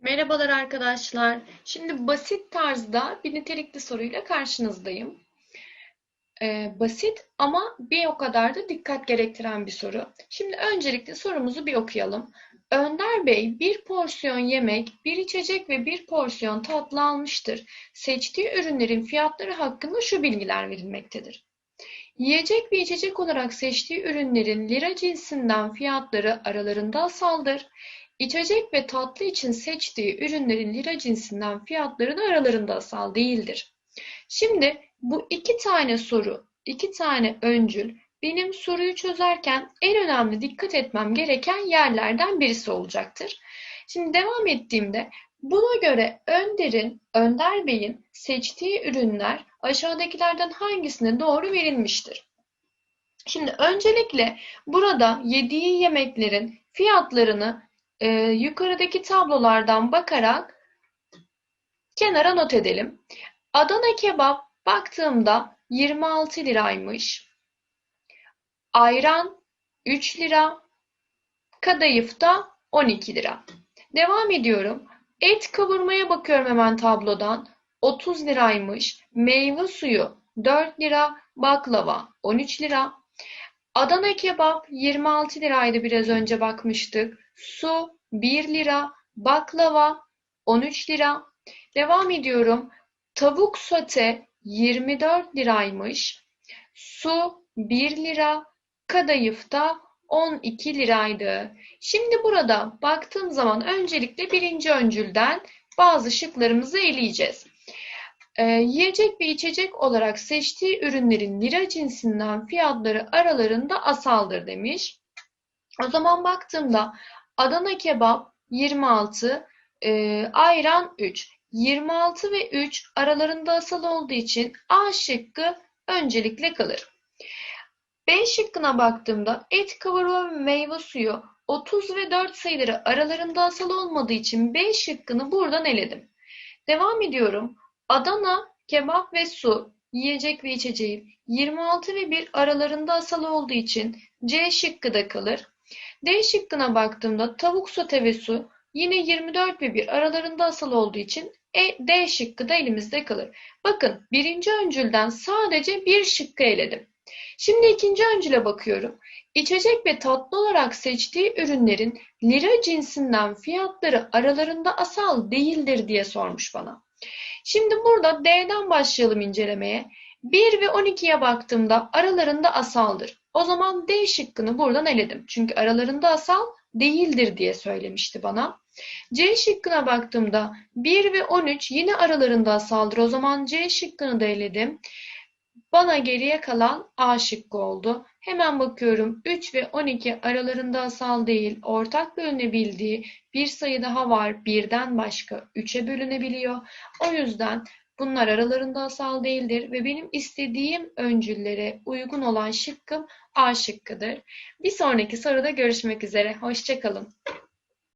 Merhabalar arkadaşlar. Şimdi basit tarzda bir nitelikli soruyla karşınızdayım. Ee, basit ama bir o kadar da dikkat gerektiren bir soru. Şimdi öncelikle sorumuzu bir okuyalım. Önder Bey bir porsiyon yemek, bir içecek ve bir porsiyon tatlı almıştır. Seçtiği ürünlerin fiyatları hakkında şu bilgiler verilmektedir. Yiyecek ve içecek olarak seçtiği ürünlerin lira cinsinden fiyatları aralarında asaldır. İçecek ve tatlı için seçtiği ürünlerin lira cinsinden fiyatları da aralarında asal değildir. Şimdi bu iki tane soru, iki tane öncül benim soruyu çözerken en önemli dikkat etmem gereken yerlerden birisi olacaktır. Şimdi devam ettiğimde buna göre Önder'in, Önder Bey'in seçtiği ürünler aşağıdakilerden hangisine doğru verilmiştir? Şimdi öncelikle burada yediği yemeklerin fiyatlarını e, yukarıdaki tablolardan bakarak kenara not edelim. Adana kebap baktığımda 26 liraymış. Ayran 3 lira. Kadayıf da 12 lira. Devam ediyorum. Et kavurmaya bakıyorum hemen tablodan. 30 liraymış. Meyve suyu 4 lira. Baklava 13 lira. Adana kebap 26 liraydı biraz önce bakmıştık. Su 1 lira. Baklava 13 lira. Devam ediyorum. Tavuk sote 24 liraymış. Su 1 lira. Kadayıf da 12 liraydı. Şimdi burada baktığım zaman öncelikle birinci öncülden bazı şıklarımızı eleyeceğiz. Ee, yiyecek ve içecek olarak seçtiği ürünlerin lira cinsinden fiyatları aralarında asaldır demiş. O zaman baktığımda Adana kebap 26, e, ayran 3. 26 ve 3 aralarında asal olduğu için A şıkkı öncelikle kalır. B şıkkına baktığımda et kavurma ve meyve suyu 30 ve 4 sayıları aralarında asal olmadığı için B şıkkını buradan eledim. Devam ediyorum. Adana, kebap ve su, yiyecek ve içeceği 26 ve 1 aralarında asal olduğu için C şıkkı da kalır. D şıkkına baktığımda tavuk sote ve su yine 24 ve 1 aralarında asal olduğu için e, D şıkkı da elimizde kalır. Bakın birinci öncülden sadece bir şıkkı eledim. Şimdi ikinci öncüle bakıyorum. İçecek ve tatlı olarak seçtiği ürünlerin lira cinsinden fiyatları aralarında asal değildir diye sormuş bana. Şimdi burada D'den başlayalım incelemeye. 1 ve 12'ye baktığımda aralarında asaldır. O zaman D şıkkını buradan eledim. Çünkü aralarında asal değildir diye söylemişti bana. C şıkkına baktığımda 1 ve 13 yine aralarında asaldır. O zaman C şıkkını da eledim. Bana geriye kalan A şıkkı oldu. Hemen bakıyorum 3 ve 12 aralarında asal değil, ortak bölünebildiği bir sayı daha var. Birden başka 3'e bölünebiliyor. O yüzden bunlar aralarında asal değildir ve benim istediğim öncüllere uygun olan şıkkım A şıkkıdır. Bir sonraki soruda görüşmek üzere. Hoşçakalın.